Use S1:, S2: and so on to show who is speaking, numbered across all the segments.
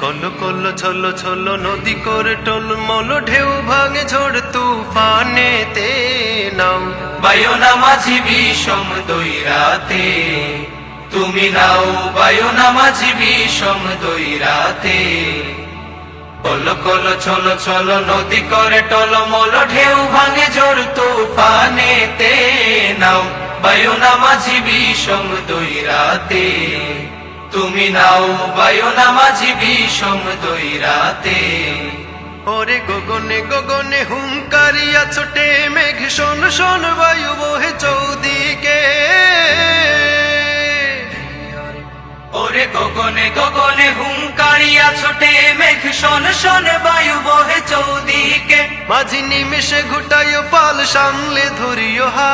S1: Call call ছল ছল নদী করে টল মল ঢেউ ভাঙে ঝড় তুফানেতে নাও।
S2: বায়োনা মাঝি বিষম দৈরাতে তুমি নাও বায়োনা মাঝি বিষম দৈরাতে কল কল ছল ছল নদী করে টল মল ঢেউ ভাঙে জোর তুফানেতে নাও। বায়োনা মাঝি বিষম দৈরাতে তুমি নাও বায়োনা মাঝি বিষম দৈরাতে
S1: ওরে গগনে গগনে হুঙ্কারিয়া ছোটে মেঘ শোন শোন বায়ু বহে চৌদিকে।
S2: ওরে গগনে গগনে হুঙ্কারিয়া ছোটে মেঘ শোন শোন বায়ু বহে চৌদিকে।
S1: মাঝি নিমেষে ঘুটাইও পাল সামলে ধরিও হা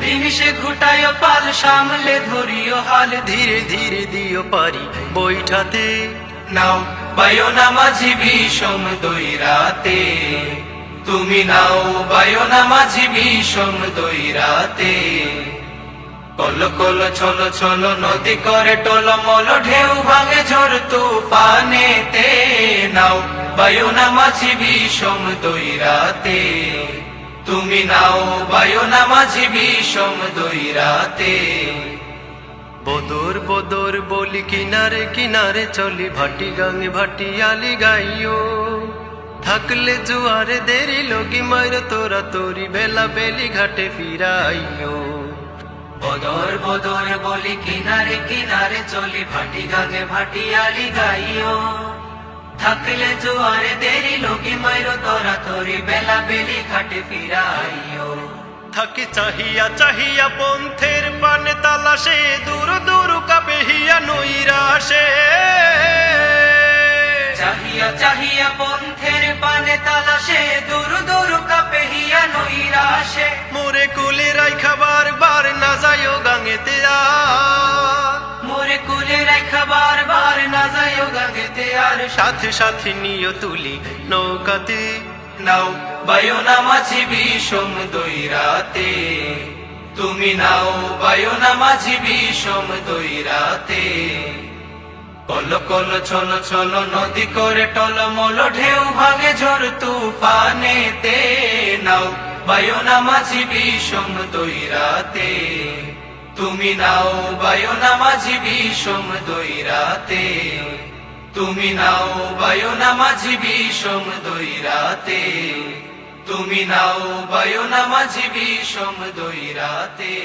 S2: নিমিষে ঘুটায় পাল, সামলে ধরিও হাল।
S1: ধীরে ধীরে দিও পারি বৈঠাতে।
S2: নাও বায়োনা মাঝি বিষম দৈরাতে তুমি নাও বায়োনা মাঝি বিষম দৈরাতে কল কল, ছল ছল, নদী করে টল, মল, ঢেউ ভাঙে ঝর ঝড় তুফানেতে। নাও বায়োনা মাঝি বিষম দৈরাতে তুমি নাও বায়োনা মাঝি বিষম দৈরাতে
S1: বদর বদর বলি কিনারে কিনারে চলি ভাটি গাঙে ভাটি আলি গাইও থাকলে জুয়ারে দেরি লগি মাইর তোরা তোরি বেলা বেলি ঘাটে ফিরাইও
S2: বদর বদর বলি কিনারে কিনারে চলি ভাটি গাগে ভাটি আলি গাইও থাকলে জোয়ারে দেরি লোকি মাইরো তোরা তোরি বেলা বেলি ঘাটে ফিরাইও।
S1: থাকি চাহিয়া চাহিয়া পন্থের পানে তালাশে দূর দূর কাবে হিয়া নইরাশে
S2: চাহিয়া চাহিয়া পন্থের পানে তালাশে দূর দূর কাপে হিয়া নইরাশে
S1: মোরে কুলে রাই খাবার বার না যাইও গাঙেতে আর
S2: মোরে কুলে রেখা বার বার না যাইও আর
S1: সাথে সাথে নিয়ে তুলি নৌকাতে।
S2: নাও বায়োনা মাঝি বিষম দৈরাতে তুমি নাও বায়োনা মাঝি বিষম দৈরাতে কল কল ছল ছল নদী করে টল মল, ঢেউ ভাঙে ঝড় তুফানেতে। নাও বায়োনা মাঝি বিষম দৈরাতে তুমি নাও বায়োনা মাঝি বিষম দৈরাতে তুমি নাও বায়ো মাঝি বিষম দই রাতে তুমি নাও বায়ো মাঝি বিষম দৈরাতে।